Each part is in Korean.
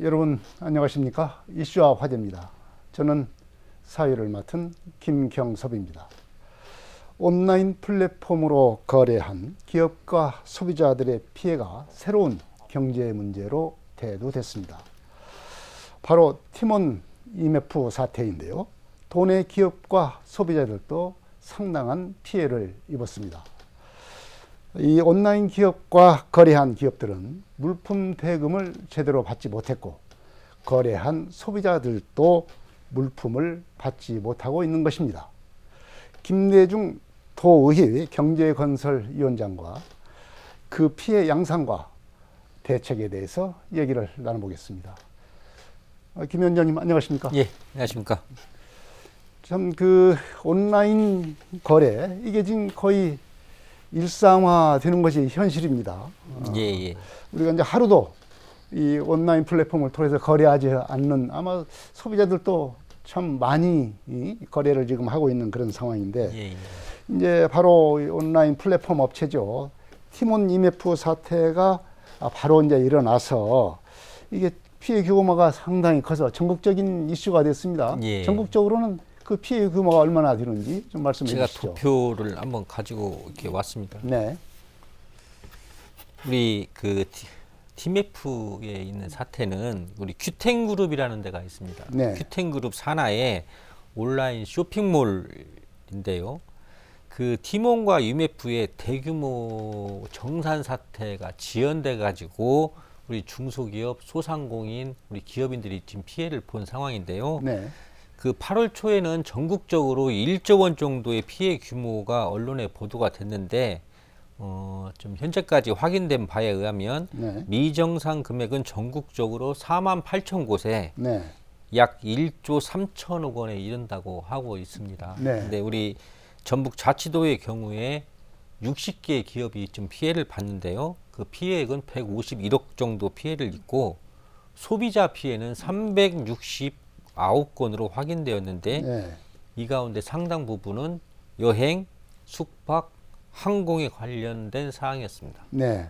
여러분 안녕하십니까 이슈와 화제입니다. 저는 사회를 맡은 김경섭입니다. 온라인 플랫폼으로 거래한 기업과 소비자들의 피해가 새로운 경제 문제로 대두됐습니다. 바로 티몬 IMF 사태인데요. 도내 기업과 소비자들도 상당한 피해를 입었습니다. 이 온라인 기업과 거래한 기업들은 물품 대금을 제대로 받지 못했고 거래한 소비자들도 물품을 받지 못하고 있는 것입니다. 김대중 도의회 경제건설위원장과 그 피해 양상과 대책에 대해서 얘기를 나눠보겠습니다. 어, 김 위원장님 안녕하십니까? 예, 안녕하십니까. 참 그 온라인 거래 이게 지금 거의 일상화되는 것이 현실입니다. 어, 예, 예. 우리가 이제 하루도 이 온라인 플랫폼을 통해서 거래하지 않는 아마 소비자들도 참 많이 이 거래를 지금 하고 있는 그런 상황인데 예, 예. 이제 바로 이 온라인 플랫폼 업체죠. 티몬 IMF 사태가 아, 바로 이제 일어나서 이게 피해 규모가 상당히 커서 전국적인 이슈가 됐습니다. 예. 전국적으로는 그 피해 규모가 얼마나 되는지 좀 말씀해 제가 주시죠. 도표를 한번 가지고 이렇게 왔습니다. 네. 우리 그 티- 팀F에 있는 사태는 우리 큐텐 그룹이라는 데가 있습니다. 네. 큐텐 그룹 산하의 온라인 쇼핑몰인데요. 그 티몬과 UMF의 대규모 정산 사태가 지연돼 가지고 우리 중소기업, 소상공인, 우리 기업인들이 지금 피해를 본 상황인데요. 네. 그 8월 초에는 전국적으로 1조 원 정도의 피해 규모가 언론에 보도가 됐는데 어, 좀 현재까지 확인된 바에 의하면 네. 미정상 금액은 전국적으로 4만 8천 곳에 네. 약 1조 3천억 원에 이른다고 하고 있습니다. 네. 근데 우리 전북 자치도의 경우에 60개 기업이 좀 피해를 봤는데요. 그 피해액은 151억 정도 피해를 입고 소비자 피해는 369건으로 확인되었는데 네. 이 가운데 상당 부분은 여행, 숙박, 항공에 관련된 사항이었습니다. 네.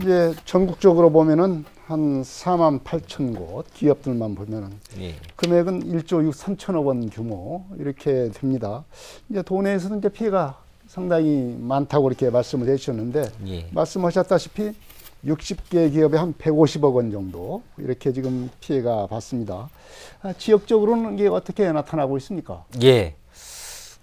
이제 전국적으로 보면은 한 4만 8천 곳 기업들만 보면은 예. 금액은 1조 6 3천억 원 규모 이렇게 됩니다. 이제 도내에서는 이제 피해가 상당히 많다고 이렇게 말씀을 해주셨는데 예. 말씀하셨다시피 60개 기업에 한 150억 원 정도 이렇게 지금 피해가 봤습니다. 아, 지역적으로는 이게 어떻게 나타나고 있습니까? 예.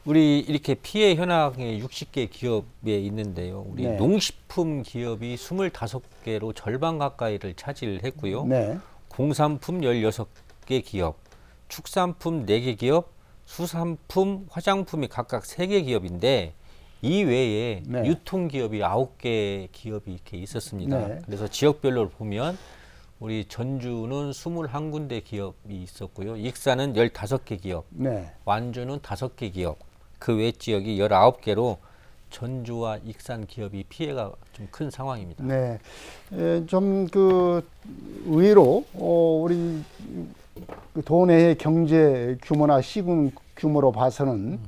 우리 이렇게 피해 현황에 60개 기업에 있는데요. 우리 네. 농식품 기업이 25개로 절반 가까이를 차지했고요. 네. 공산품 16개 기업, 축산품 4개 기업, 수산품, 화장품이 각각 3개 기업인데 이 외에 네. 유통기업이 9개 기업이 이렇게 있었습니다. 네. 그래서 지역별로 보면 우리 전주는 21군데 기업이 있었고요. 익산은 15개 기업, 네. 완주는 5개 기업, 그 외 지역이 19개로 전주와 익산 기업이 피해가 좀 큰 상황입니다. 네. 좀 그 의외로 어, 우리 그 도내의 경제 규모나 시군 규모로 봐서는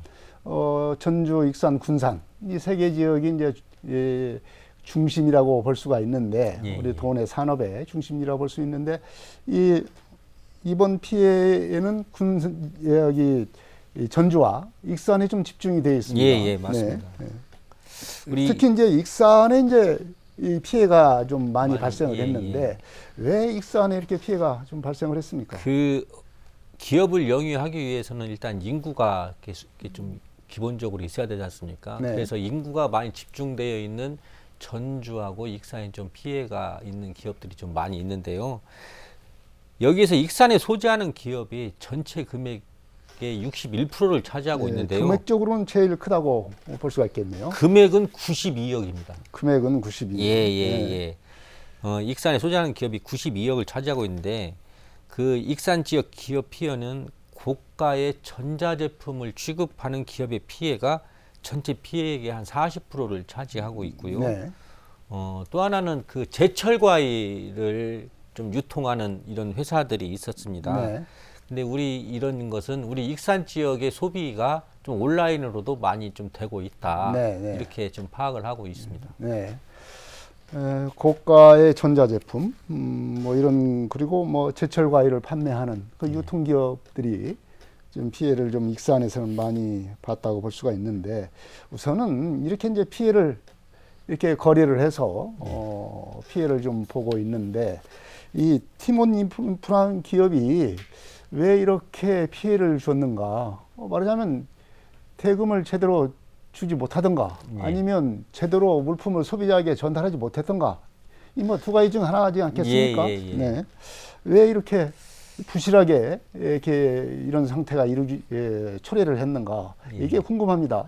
어, 전주, 익산, 군산 이 세 개 지역이 이제 예, 중심이라고 볼 수가 있는데 예, 우리 예. 도내 산업의 중심이라고 볼 수 있는데 이 이번 피해에는 군 여기 이 전주와 익산에 좀 집중이 되어 있습니다. 예, 예, 맞습니다. 네. 우리 특히 이제 익산에 이제 이 피해가 좀 많이 많이, 발생을 예, 했는데 왜 익산에 이렇게 피해가 좀 발생을 했습니까? 그 기업을 영위하기 위해서는 일단 인구가 좀 기본적으로 있어야 되지 않습니까? 네. 그래서 인구가 많이 집중되어 있는 전주하고 익산에 좀 피해가 있는 기업들이 좀 많이 있는데요. 여기에서 익산에 소재하는 기업이 전체 금액의 61%를 차지하고 네, 있는데요. 금액적으로는 제일 크다고 볼 수가 있겠네요. 금액은 92억입니다. 금액은 92. 예, 예, 네. 예. 어, 익산에 소재하는 기업이 92억을 차지하고 있는데 그 익산 지역 기업 피해는 고가의 전자제품을 취급하는 기업의 피해가 전체 피해액의 한 40%를 차지하고 있고요. 네. 어, 또 하나는 그 제철 과일을 좀 유통하는 이런 회사들이 있었습니다. 네. 근데 우리 이런 것은 우리 익산 지역의 소비가 좀 온라인으로도 많이 좀 되고 있다. 네, 네. 이렇게 좀 파악을 하고 있습니다. 네. 에, 고가의 전자제품, 음, 뭐 이런 그리고 뭐 제철 과일을 판매하는 그 유통 기업들이 좀 피해를 좀 익산에서는 많이 봤다고 볼 수가 있는데 우선은 이렇게 이제 피해를 이렇게 거래를 해서 어, 피해를 좀 보고 있는데 이 티몬 인프라 기업이 왜 이렇게 피해를 줬는가? 어, 말하자면 대금을 제대로 주지 못하던가 예. 아니면 제대로 물품을 소비자에게 전달하지 못했던가 이 뭐 두 가지 중 하나지 않겠습니까? 예, 예, 예. 네. 왜 이렇게 부실하게 이렇게 이런 상태가 이루지 예, 초래를 했는가 예. 이게 궁금합니다.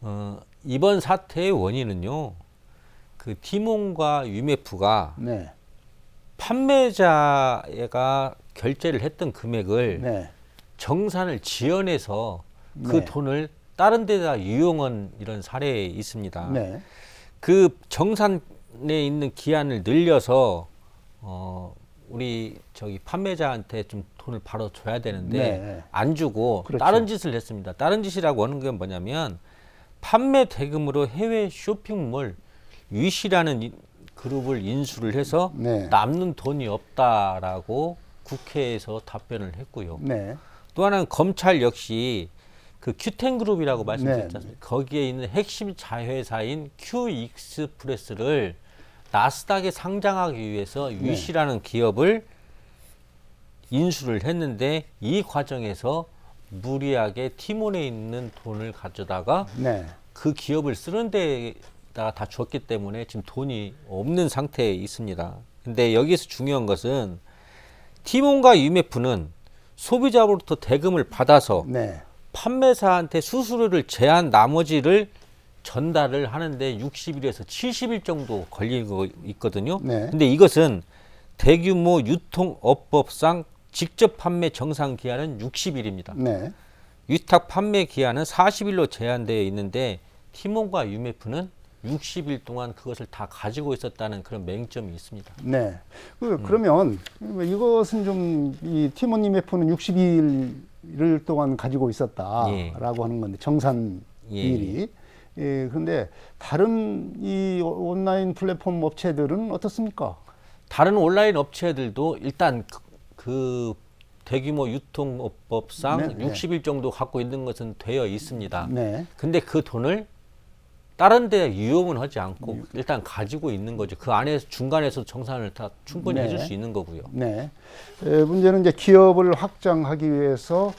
어, 이번 사태의 원인은요. 그 티몬과 유메프가 네, 판매자가 결제를 했던 금액을 네, 정산을 지연해서 그 네. 돈을 다른 데다 유용한 이런 사례에 있습니다. 네, 그 정산에 있는 기한을 늘려서 어 우리 저기 판매자한테 좀 돈을 바로 줘야 되는데 네. 안 주고 그렇죠. 다른 짓을 했습니다. 다른 짓이라고 하는 건 뭐냐면 판매 대금으로 해외 쇼핑몰 위시라는 인- 그룹을 인수를 해서 네. 남는 돈이 없다라고 국회에서 답변을 했고요. 네, 또 하나는 검찰 역시 그 큐텐 그룹이라고 말씀드렸지 네. 않습니까? 거기에 있는 핵심 자회사인 큐 익스프레스를 나스닥에 상장하기 위해서 네. 유시라는 기업을 인수를 했는데 이 과정에서 무리하게 티몬에 있는 돈을 가져다가 네, 그 기업을 쓰는 데다가 다 줬기 때문에 지금 돈이 없는 상태에 있습니다. 근데 여기서 중요한 것은 티몬과 유메프는 소비자로부터 대금을 받아서 네, 판매사한테 수수료를 제한 나머지를 전달을 하는데 60일에서 70일 정도 걸리고 있거든요. 네. 근데 이것은 대규모 유통업법상 직접 판매 정상 기한은 60일입니다. 네, 위탁 판매 기한은 40일로 제한되어 있는데 티몬과 유메프는 60일 동안 그것을 다 가지고 있었다는 그런 맹점이 있습니다. 네. 음. 그, 그러면 이것은 좀 이 티모님 F는 60일 을 동안 가지고 있었다라고 예. 하는 건데 정산 예, 일이. 예, 그런데 다른 이 온라인 플랫폼 업체들은 어떻습니까? 다른 온라인 업체들도 일단 그, 그 대규모 유통업법상 네, 네. 60일 정도 갖고 있는 것은 되어 있습니다. 네. 근데 그 돈을 다른 데 유용은 하지 않고 일단 가지고 있는 거죠. 그 안에서 중간에서 정산을 다 충분히 네. 해줄 수 있는 거고요. 네. 에, 문제는 이제 기업을 확장하기 위해서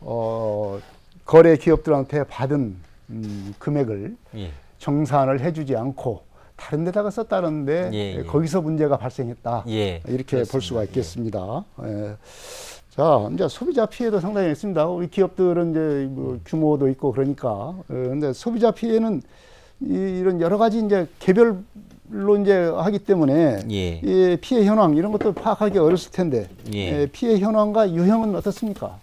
어, 거래 기업들한테 받은 음, 금액을 예. 정산을 해주지 않고 다른 데다가 썼다는데 예, 에, 예. 거기서 문제가 발생했다. 예. 이렇게 볼 그렇습니다. 수가 있겠습니다. 예. 자, 이제 소비자 피해도 상당히 있습니다. 우리 기업들은 이제 뭐 규모도 있고 그러니까. 어, 근데 소비자 피해는 이, 이런 여러 가지 이제 개별로 이제 하기 때문에 예. 이 피해 현황 이런 것도 파악하기 어렸을 텐데 예. 예, 피해 현황과 유형은 어떻습니까?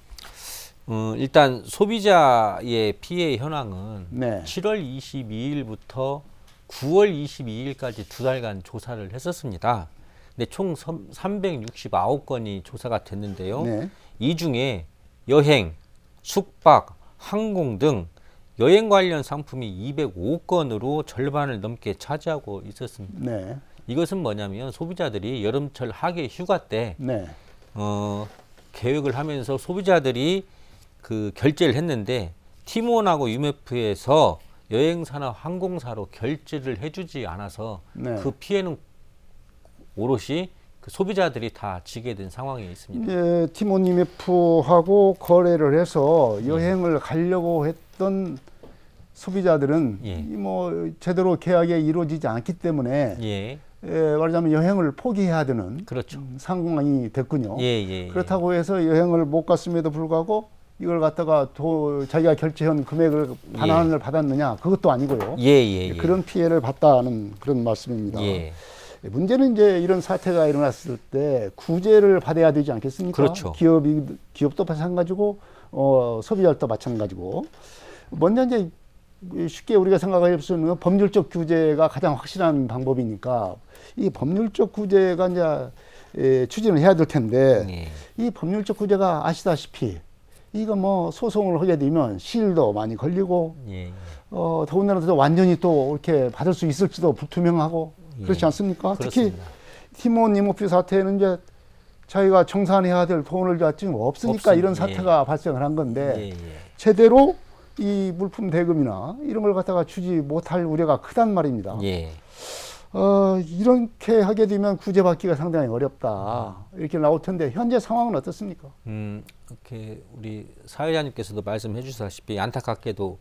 어, 일단 소비자의 피해 현황은 네. 7월 22일부터 9월 22일까지 두 달간 조사를 했었습니다. 근데 총 369건이 조사가 됐는데요. 네. 이 중에 여행, 숙박, 항공 등 여행 관련 상품이 205건으로 절반을 넘게 차지하고 있었습니다. 네. 이것은 뭐냐면 소비자들이 여름철 하계 휴가 때 네. 어, 계획을 하면서 소비자들이 그 결제를 했는데 티몬하고 UMF에서 여행사나 항공사로 결제를 해주지 않아서 네. 그 피해는 오롯이 그 소비자들이 다 지게 된 상황에 있습니다. 예, 티모님 F하고 거래를 해서 여행을 가려고 했 던 소비자들은 예. 이뭐 제대로 계약이 이루어지지 않기 때문에 예, 예, 말하자면 여행을 포기해야 되는 그렇죠. 음, 상황이 됐군요. 예, 예, 예. 그렇다고 해서 여행을 못 갔음에도 불구하고 이걸 갖다가 도, 자기가 결제한 금액을 반환을 받았느냐 그것도 아니고요. 예, 예, 예. 그런 피해를 봤다는 그런 말씀입니다. 예, 문제는 이제 이런 사태가 일어났을 때 구제를 받아야 되지 않겠습니까? 그렇죠. 기업이 기업도 마찬가지고 어, 소비자도 마찬가지고 먼저 이제 쉽게 우리가 생각할 수 있는 건 법률적 규제가 가장 확실한 방법이니까 이 법률적 규제가 이제 에, 추진을 해야 될 텐데 예. 이 법률적 규제가 아시다시피 이거 뭐 소송을 하게 되면 시일도 많이 걸리고 예, 어, 더군다나 또 완전히 또 이렇게 받을 수 있을지도 불투명하고 그렇지 예. 않습니까? 특히 그렇습니다. 티몬 니모피 사태는 이제 자기가 정산해야 될 돈을 지금 없으니까 없습니다. 이런 사태가 발생을 한 건데 예, 예. 제대로 이 물품 대금이나 이런 걸 갖다가 주지 못할 우려가 크단 말입니다. 예. 어, 이렇게 하게 되면 구제받기가 상당히 어렵다. 이렇게 나올 텐데 현재 상황은 어떻습니까? 음, 이렇게 우리 사회자님께서도 말씀해 주셨다시피 안타깝게도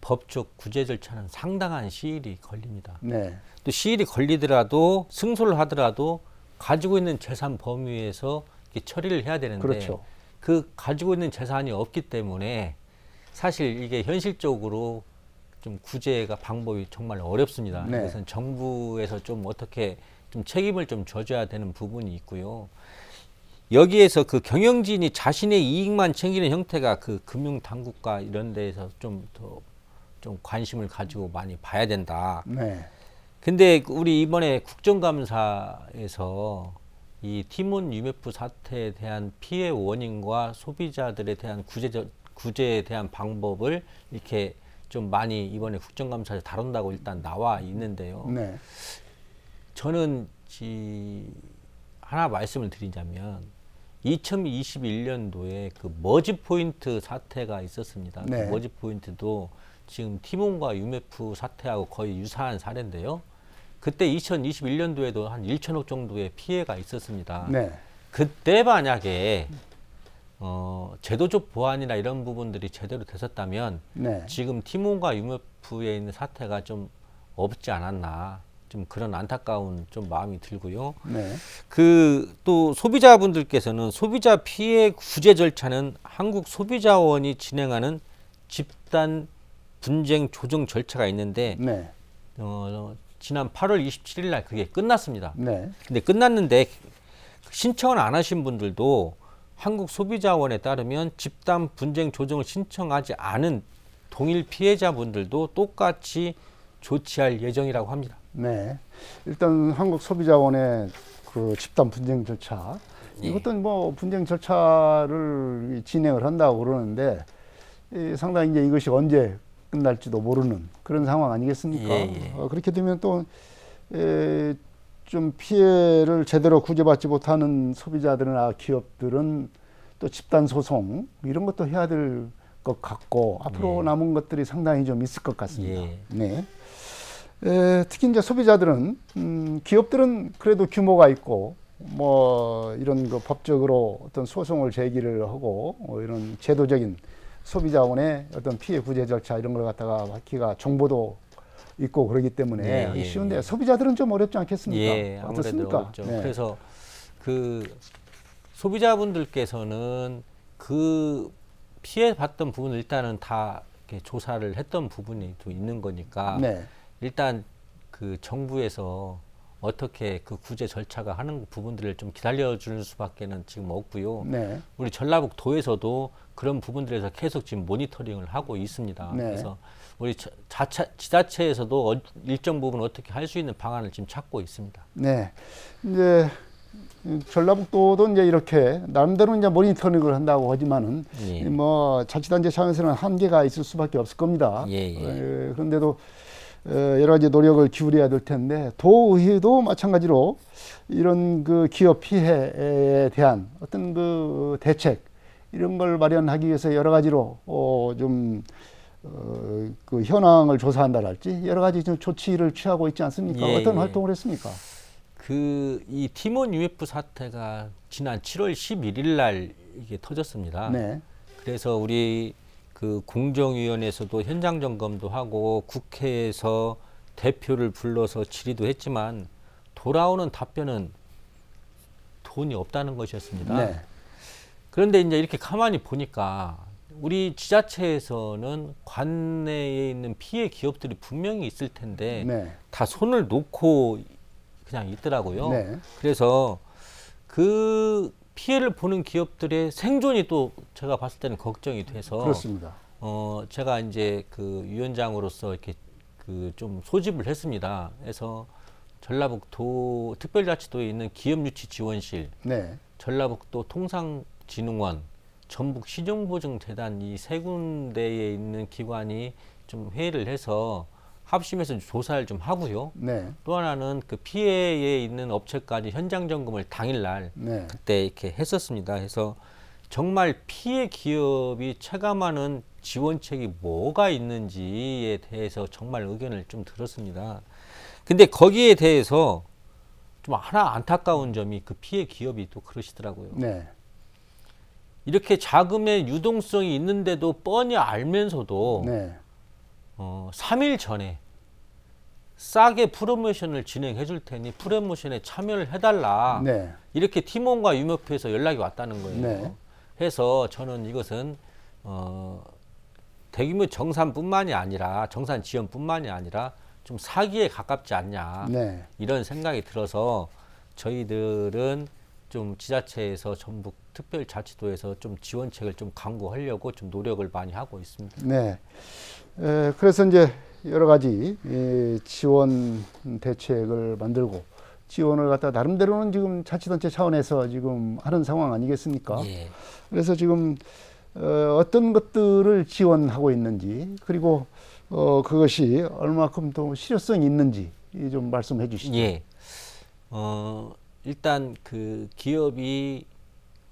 법적 구제 절차는 상당한 시일이 걸립니다. 네. 또 시일이 걸리더라도 승소를 하더라도 가지고 있는 재산 범위에서 처리를 해야 되는데 그렇죠. 그 가지고 있는 재산이 없기 때문에 사실 이게 현실적으로 좀 구제가 방법이 정말 어렵습니다. 네. 그래서 정부에서 좀 어떻게 좀 책임을 좀 져줘야 되는 부분이 있고요. 여기에서 그 경영진이 자신의 이익만 챙기는 형태가 그 금융 당국과 이런 데에서 좀 더좀 관심을 가지고 많이 봐야 된다. 네. 근데 우리 이번에 국정감사에서 이 티몬 UMF 사태에 대한 피해 원인과 소비자들에 대한 구제 구제에 대한 방법을 이렇게 좀 많이 이번에 국정감사에서 다룬다고 일단 나와 있는데요. 네. 저는 지 하나 말씀을 드리자면 2021년도에 그 머지 포인트 사태가 있었습니다. 네. 그 머지 포인트도 지금 티몬과 UMF 사태하고 거의 유사한 사례인데요. 그때 2021년도에도 한 1천억 정도의 피해가 있었습니다. 네. 그때 만약에 어, 제도적 보완이나 이런 부분들이 제대로 됐었다면 네. 지금 티몬과 UMF에 있는 사태가 좀 없지 않았나 좀 그런 안타까운 좀 마음이 들고요. 네. 그 또 소비자분들께서는 소비자 피해 구제 절차는 한국 소비자원이 진행하는 집단 분쟁 조정 절차가 있는데 네. 어, 지난 8월 27일 날 그게 끝났습니다. 네. 근데 끝났는데 신청을 안 하신 분들도 한국 소비자원에 따르면 집단 분쟁 조정을 신청하지 않은 동일 피해자분들도 똑같이 조치할 예정이라고 합니다. 네. 일단 한국 소비자원의 그 집단 분쟁 절차 예. 이것도 뭐 분쟁 절차를 진행을 한다고 그러는데 이 상당히 이제 이것이 언제 끝날지도 모르는 그런 상황 아니겠습니까? 예, 예. 어, 그렇게 되면 또 에, 좀 피해를 제대로 구제받지 못하는 소비자들이나 기업들은 또 집단 소송 이런 것도 해야 될 것 같고 앞으로 예. 남은 것들이 상당히 좀 있을 것 같습니다. 예. 네. 에, 특히 이제 소비자들은 음, 기업들은 그래도 규모가 있고 뭐 이런 그 법적으로 어떤 소송을 제기를 하고 어, 이런 제도적인 소비자원의 어떤 피해 구제 절차 이런 걸 갖다가 받기가 정보도 있고 그러기 때문에 예, 예, 쉬운데 예. 소비자들은 좀 어렵지 않겠습니까? 예, 어떻습니까? 어렵죠. 네. 그래서 그 소비자분들께서는 그 피해 봤던 부분을 일단은 다 조사를 했던 부분이 또 있는 거니까 네. 일단 그 정부에서 어떻게 그 구제 절차가 하는 부분들을 좀 기다려 주는 수밖에는 지금 없고요. 네. 우리 전라북도에서도 그런 부분들에서 계속 지금 모니터링을 하고 있습니다. 네. 그래서 우리 자- 자차, 지자체에서도 어- 일정 부분 어떻게 할 수 있는 방안을 지금 찾고 있습니다. 네. 이제 음, 전라북도도 이제 이렇게 나름대로 이제 모니터링을 한다고 하지만은 예. 뭐 자치단체 차원에서는 한계가 있을 수밖에 없을 겁니다. 예, 예. 에, 그런데도 어, 여러 가지 노력을 기울여야 될 텐데 도의회도 마찬가지로 이런 그 기업 피해에 대한 어떤 그 대책 이런 걸 마련하기 위해서 여러 가지로 어, 좀 어, 그 현황을 조사한다랄지 여러 가지 좀 조치를 취하고 있지 않습니까? 예, 어떤 예. 활동을 했습니까? 그 이 티몬 UF 사태가 지난 7월 11일 날 이게 터졌습니다. 네. 그래서 우리 그 공정위원회에서도 현장 점검도 하고 국회에서 대표를 불러서 질의도 했지만 돌아오는 답변은 돈이 없다는 것이었습니다. 네. 그런데 이제 이렇게 가만히 보니까 우리 지자체에서는 관내에 있는 피해 기업들이 분명히 있을 텐데 네. 다 손을 놓고 그냥 있더라고요. 네. 그래서 그 피해를 보는 기업들의 생존이 또 제가 봤을 때는 걱정이 돼서 그렇습니다. 어 제가 이제 그 위원장으로서 이렇게 그 좀 소집을 했습니다. 그래서 전라북도 특별자치도에 있는 기업유치 지원실, 네. 전라북도 통상 진흥원, 전북 신용보증재단 이 세 군데에 있는 기관이 좀 회의를 해서 합심해서 조사를 좀 하고요. 네. 또 하나는 그 피해에 있는 업체까지 현장 점검을 당일날 네. 그때 이렇게 했었습니다. 해서 정말 피해 기업이 체감하는 지원책이 뭐가 있는지에 대해서 정말 의견을 좀 들었습니다. 근데 거기에 대해서 좀 하나 안타까운 점이 그 피해 기업이 또 그러시더라고요. 네. 이렇게 자금의 유동성이 있는데도 뻔히 알면서도 네. 어, 3일 전에 싸게 프로모션을 진행해 줄 테니 프로모션에 참여를 해달라. 네. 이렇게 팀원과 유목회에서 연락이 왔다는 거예요. 네. 해서 저는 이것은 어, 대규모 정산뿐만이 아니라 정산 지원뿐만이 아니라 좀 사기에 가깝지 않냐 네. 이런 생각이 들어서 저희들은 좀 지자체에서 전북 특별자치도에서 좀 지원책을 좀 강구하려고 좀 노력을 많이 하고 있습니다. 네. 에, 그래서 이제 여러 가지 이 지원 대책을 만들고 지원을 갖다 나름대로는 지금 자치단체 차원에서 지금 하는 상황 아니겠습니까? 예. 그래서 지금 어, 어떤 것들을 지원하고 있는지 그리고 어, 그것이 얼마큼 또 실효성이 있는지 이좀 말씀해 주시죠. 예. 어, 일단 그 기업이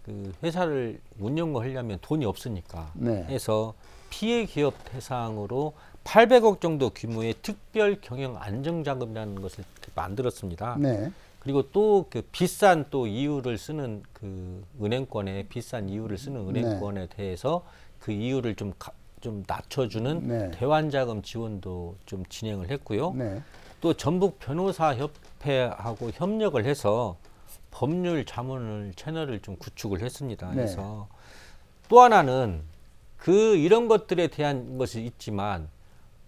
그 회사를 운영 을 하려면 돈이 없으니까 네. 해서 피해 기업 대상으로 800억 정도 규모의 특별 경영 안정 자금이라는 것을 만들었습니다. 네. 그리고 또 그 비싼 또 이유를 쓰는 그 은행권에 비싼 이유를 쓰는 네. 은행권에 대해서 그 이유를 좀 가, 좀 낮춰주는 네. 대환자금 지원도 좀 진행을 했고요. 네. 또 전북 변호사 협회하고 협력을 해서 법률 자문을 채널을 좀 구축을 했습니다. 네. 그래서 또 하나는 그 이런 것들에 대한 것이 있지만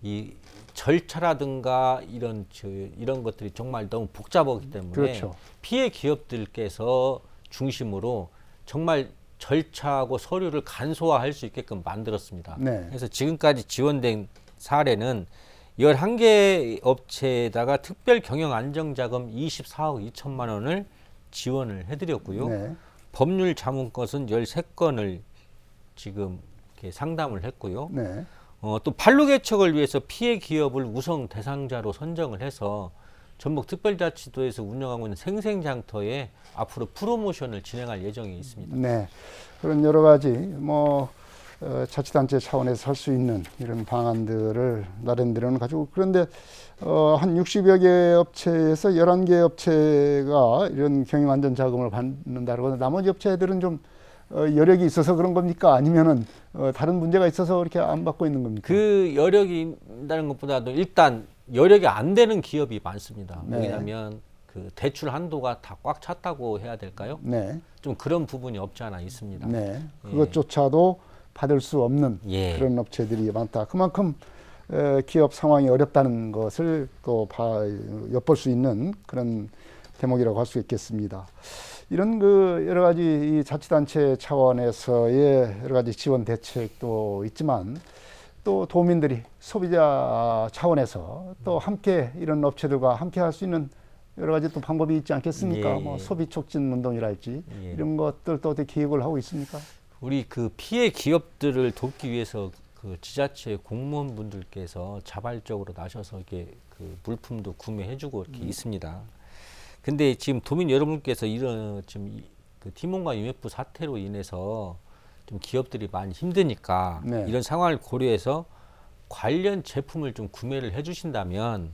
이 절차라든가 이런 저 이런 것들이 정말 너무 복잡하기 때문에 그렇죠. 피해 기업들께서 중심으로 정말 절차하고 서류를 간소화할 수 있게끔 만들었습니다. 네. 그래서 지금까지 지원된 사례는 11개 업체에다가 특별 경영 안정 자금 24억 2천만 원을 지원을 해드렸고요. 네. 법률 자문 것은 13건을 지금 이렇게 상담을 했고요. 네. 어, 또 판로 개척을 위해서 피해 기업을 우선 대상자로 선정을 해서 전북 특별자치도에서 운영하고 있는 생생장터에 앞으로 프로모션을 진행할 예정이 있습니다. 네. 그런 여러 가지 뭐 어, 자치단체 차원에서 할 수 있는 이런 방안들을 나름대로는 가지고 그런데 어, 한 60여 개 업체에서 11개 업체가 이런 경영 안전 자금을 받는다고 나머지 업체들은 좀 어, 여력이 있어서 그런 겁니까? 아니면은 어, 다른 문제가 있어서 이렇게 안 받고 있는 겁니까? 그 여력이 있다는 것보다도 일단 여력이 안 되는 기업이 많습니다. 네. 왜냐하면 그 대출 한도가 다 꽉 찼다고 해야 될까요? 네. 좀 그런 부분이 없지 않아 있습니다. 네. 그것조차도 받을 수 없는 예. 그런 업체들이 많다. 그만큼 에, 기업 상황이 어렵다는 것을 또 봐, 엿볼 수 있는 그런 대목이라고 할 수 있겠습니다. 이런 그 여러 가지 이 자치단체 차원에서의 여러 가지 지원 대책도 있지만 또 도민들이 소비자 차원에서 또 함께 이런 업체들과 함께 할 수 있는 여러 가지 또 방법이 있지 않겠습니까? 예, 뭐 예. 소비 촉진 운동이랄지 예. 이런 것들도 어떻게 기획을 하고 있습니까? 우리 그 피해 기업들을 돕기 위해서 그 지자체 공무원분들께서 자발적으로 나셔서 이게 그 물품도 구매해주고 이렇게 음. 있습니다. 근데 지금 도민 여러분께서 이런 지금 이- 그 팀원과 UMF 사태로 인해서 좀 기업들이 많이 힘드니까 네. 이런 상황을 고려해서 관련 제품을 좀 구매를 해주신다면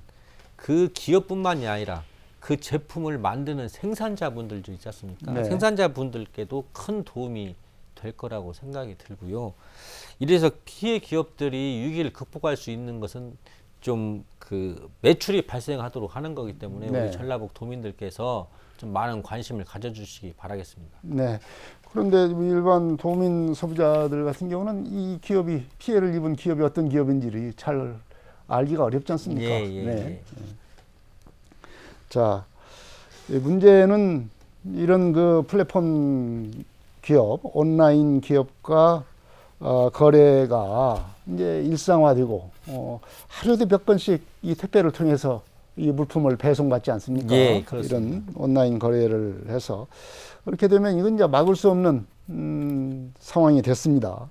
그 기업뿐만이 아니라 그 제품을 만드는 생산자분들 도 있지 않습니까? 네. 생산자분들께도 큰 도움이 될 거라고 생각이 들고요. 이래서 피해 기업들이 위기를 극복할 수 있는 것은 좀 그 매출이 발생하도록 하는 거기 때문에 네. 우리 전라북 도민들께서 좀 많은 관심을 가져주시기 바라겠습니다. 네. 그런데 일반 도민 소비자들 같은 경우는 이 기업이 피해를 입은 기업이 어떤 기업인지를 잘 알기가 어렵지 않습니까? 예, 예, 네. 예. 자, 이 문제는 이런 그 플랫폼 기업, 온라인 기업과 어, 거래가 이제 일상화되고 어, 하루에도 몇 건씩 이 택배를 통해서 이 물품을 배송받지 않습니까? 예, 그렇습니다. 이런 온라인 거래를 해서 그렇게 되면 이건 이제 막을 수 없는 음, 상황이 됐습니다.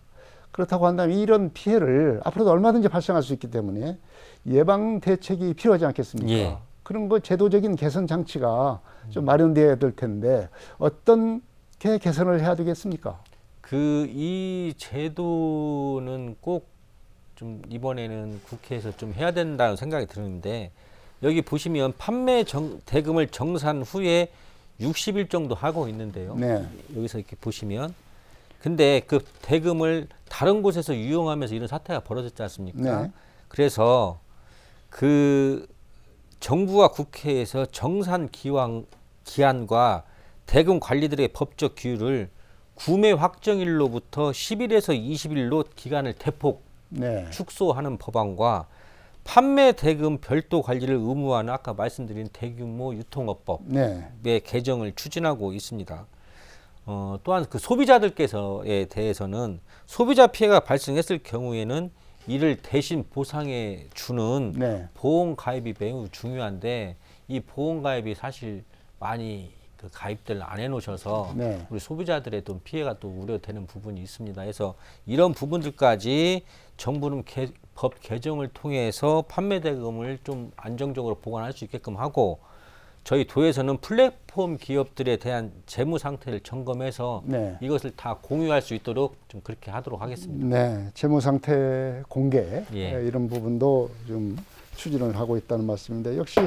그렇다고 한다면 이런 피해를 앞으로도 얼마든지 발생할 수 있기 때문에 예방 대책이 필요하지 않겠습니까? 예. 그런 거 제도적인 개선 장치가 좀 마련돼야 될 텐데 어 떻게 개선을 해야 되겠습니까? 그 이 제도는 꼭 좀 이번에는 국회에서 좀 해야 된다는 생각이 드는데 여기 보시면 판매 정, 대금을 정산 후에 60일 정도 하고 있는데요. 네. 여기서 이렇게 보시면 근데 그 대금을 다른 곳에서 유용하면서 이런 사태가 벌어졌지 않습니까? 네. 그래서 그 정부와 국회에서 정산 기왕 기한과 대금 관리들의 법적 규율을 구매 확정일로부터 10일에서 20일로 기간을 대폭 네. 축소하는 법안과 판매 대금 별도 관리를 의무화하는 아까 말씀드린 대규모 유통업법의 네. 개정을 추진하고 있습니다. 어, 또한 그 소비자들께서에 대해서는 소비자 피해가 발생했을 경우에는 이를 대신 보상해 주는 네. 보험 가입이 매우 중요한데 이 보험 가입이 사실 많이 그 가입들 안 해놓으셔서 네. 우리 소비자들의 또 피해가 또 우려되는 부분이 있습니다. 그래서 이런 부분들까지 정부는 개, 법 개정을 통해서 판매 대금을 좀 안정적으로 보관할 수 있게끔 하고 저희 도에서는 플랫폼 기업들에 대한 재무 상태를 점검해서 네. 이것을 다 공유할 수 있도록 좀 그렇게 하도록 하겠습니다. 네, 재무 상태 공개 예. 에, 이런 부분도 좀 추진을 하고 있다는 말씀인데 역시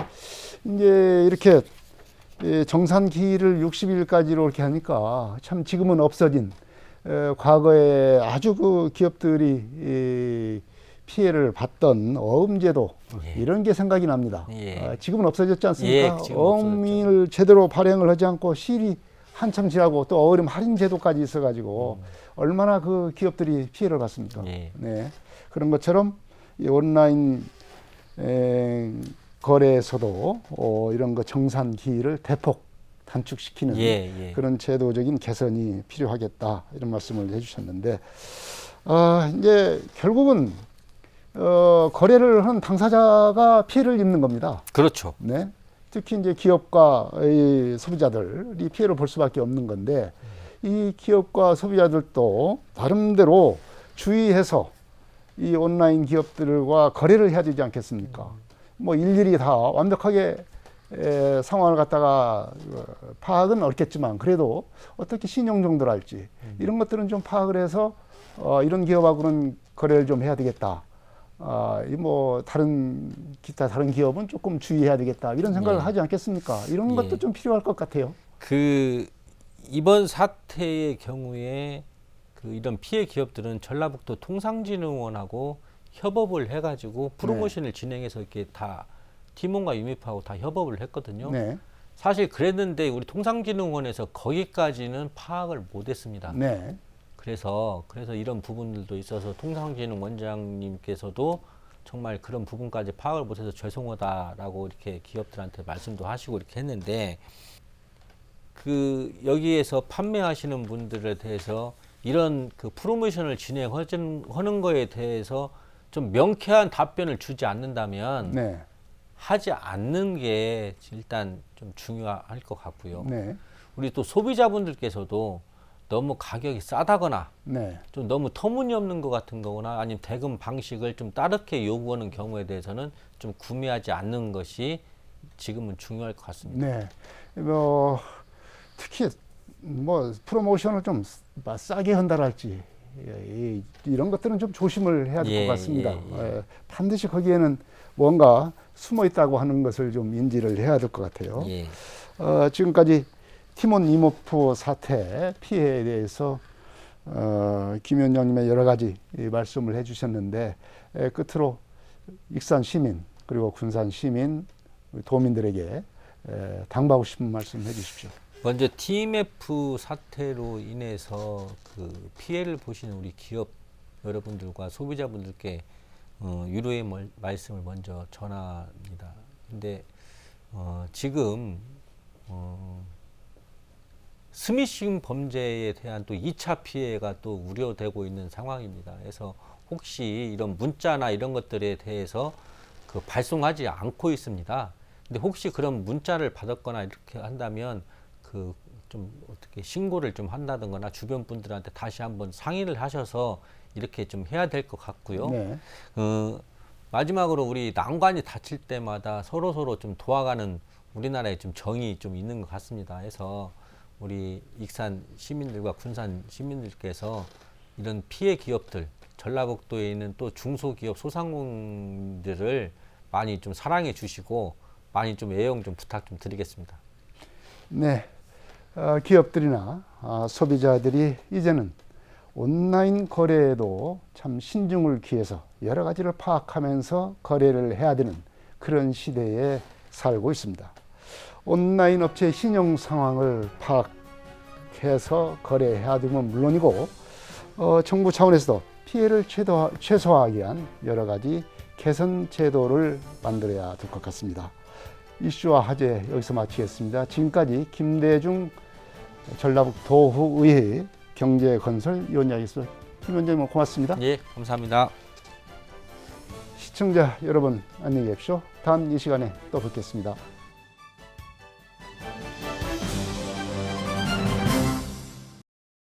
이제 이렇게 예, 정산 기일을 60일까지로 이렇게 하니까 참 지금은 없어진 에, 과거에 아주 그 기업들이 이 피해를 봤던 어음제도 예. 이런 게 생각이 납니다. 예. 아, 지금은 없어졌지 않습니까? 예, 어음을 제대로 발행을 하지 않고 실이 한참 지나고 또 어음 할인 제도까지 있어가지고 얼마나 그 기업들이 피해를 봤습니까? 음. 예. 네. 그런 것처럼 이 온라인 에, 거래에서도 어, 이런 거 정산 기일을 대폭 단축시키는 예, 예. 그런 제도적인 개선이 필요하겠다 이런 말씀을 해주셨는데 아, 이제 결국은 어, 거래를 하는 당사자가 피해를 입는 겁니다. 그렇죠. 네. 특히 이제 기업과 이 소비자들이 피해를 볼 수밖에 없는 건데 이 기업과 소비자들도 나름대로 주의해서 이 온라인 기업들과 거래를 해야 되지 않겠습니까? 뭐 일일이 다 완벽하게 에, 상황을 갖다가 어, 파악은 어렵겠지만 그래도 어떻게 신용 정도를 할지 이런 것들은 좀 파악을 해서 어, 이런 기업하고는 거래를 좀 해야 되겠다. 아, 이 뭐 다른 기타 다른 기업은 조금 주의해야 되겠다 이런 생각을 예. 하지 않겠습니까? 이런 예. 것도 좀 필요할 것 같아요. 그 이번 사태의 경우에 그 이런 피해 기업들은 전라북도 통상진흥원하고 협업을 해가지고 프로모션을 진행해서 이렇게 다 팀원과 유미프하고 다 협업을 했거든요. 네, 사실 그랬는데 우리 통상진흥원에서 거기까지는 파악을 못했습니다. 네, 그래서 그래서 이런 부분들도 있어서 통상진흥 원장님께서도 정말 그런 부분까지 파악을 못해서 죄송하다라고 이렇게 기업들한테 말씀도 하시고 이렇게 했는데 그 여기에서 판매하시는 분들에 대해서 이런 그 프로모션을 진행하는 거에 대해서 좀 명쾌한 답변을 주지 않는다면 네, 하지 않는 게 일단 좀 중요할 것 같고요. 네, 우리 또 소비자분들께서도 너무 가격이 싸다거나 네, 좀 너무 터무니없는 것 같은 거거나 아니면 대금 방식을 좀 따르게 요구하는 경우에 대해서는 좀 구매하지 않는 것이 지금은 중요할 것 같습니다. 네. 뭐 특히 뭐 프로모션을 좀 싸- 싸게 한다랄지 예, 이- 이런 것들은 좀 조심을 해야 될 예, 것 같습니다. 예, 예. 예, 반드시 거기에는 뭔가 숨어 있다고 하는 것을 좀 인지를 해야 될 것 같아요. 예. 어, 지금까지 티몬 이모프 사태 피해에 대해서 어, 김 위원장님의 여러 가지 이 말씀을 해주셨는데 에, 끝으로 익산 시민 그리고 군산 시민 도민들에게 에, 당부하고 싶은 말씀 해주십시오. 먼저 TMF 사태로 인해서 그 피해를 보시는 우리 기업 여러분들과 소비자분들께 어, 유로의 멀- 말씀을 먼저 전합니다. 근데 어, 지금 어, 스미싱 범죄에 대한 또 2차 피해가 또 우려되고 있는 상황입니다. 그래서 혹시 이런 문자나 이런 것들에 대해서 그 발송하지 않고 있습니다. 근데 혹시 그런 문자를 받았거나 이렇게 한다면 그 좀 어떻게 신고를 좀 한다든가 주변 분들한테 다시 한번 상의를 하셔서 이렇게 좀 해야 될 것 같고요. 네. 어, 마지막으로 우리 난관이 닥칠 때마다 서로 서로 좀 도와가는 우리나라에 좀 정이 좀 있는 것 같습니다. 해서 우리 익산 시민들과 군산 시민들께서 이런 피해 기업들 전라북도에 있는 또 중소기업 소상공인들을 많이 좀 사랑해 주시고 많이 좀 애용 좀 부탁 좀 드리겠습니다. 네. 어, 기업들이나 아, 소비자들이 이제는 온라인 거래에도 참 신중을 기해서 여러 가지를 파악하면서 거래를 해야 되는 그런 시대에 살고 있습니다. 온라인 업체의 신용 상황을 파악해서 거래해야 되면 물론이고 어, 정부 차원에서도 피해를 최소화, 최소화하기 위한 여러 가지 개선 제도를 만들어야 될 것 같습니다. 이슈와 화제 여기서 마치겠습니다. 지금까지 김대중 전라북도의회 경제건설 위원장이었습니다. 김 위원장님 고맙습니다. 예, 감사합니다. 시청자 여러분 안녕히 계십시오. 다음 이 시간에 또 뵙겠습니다.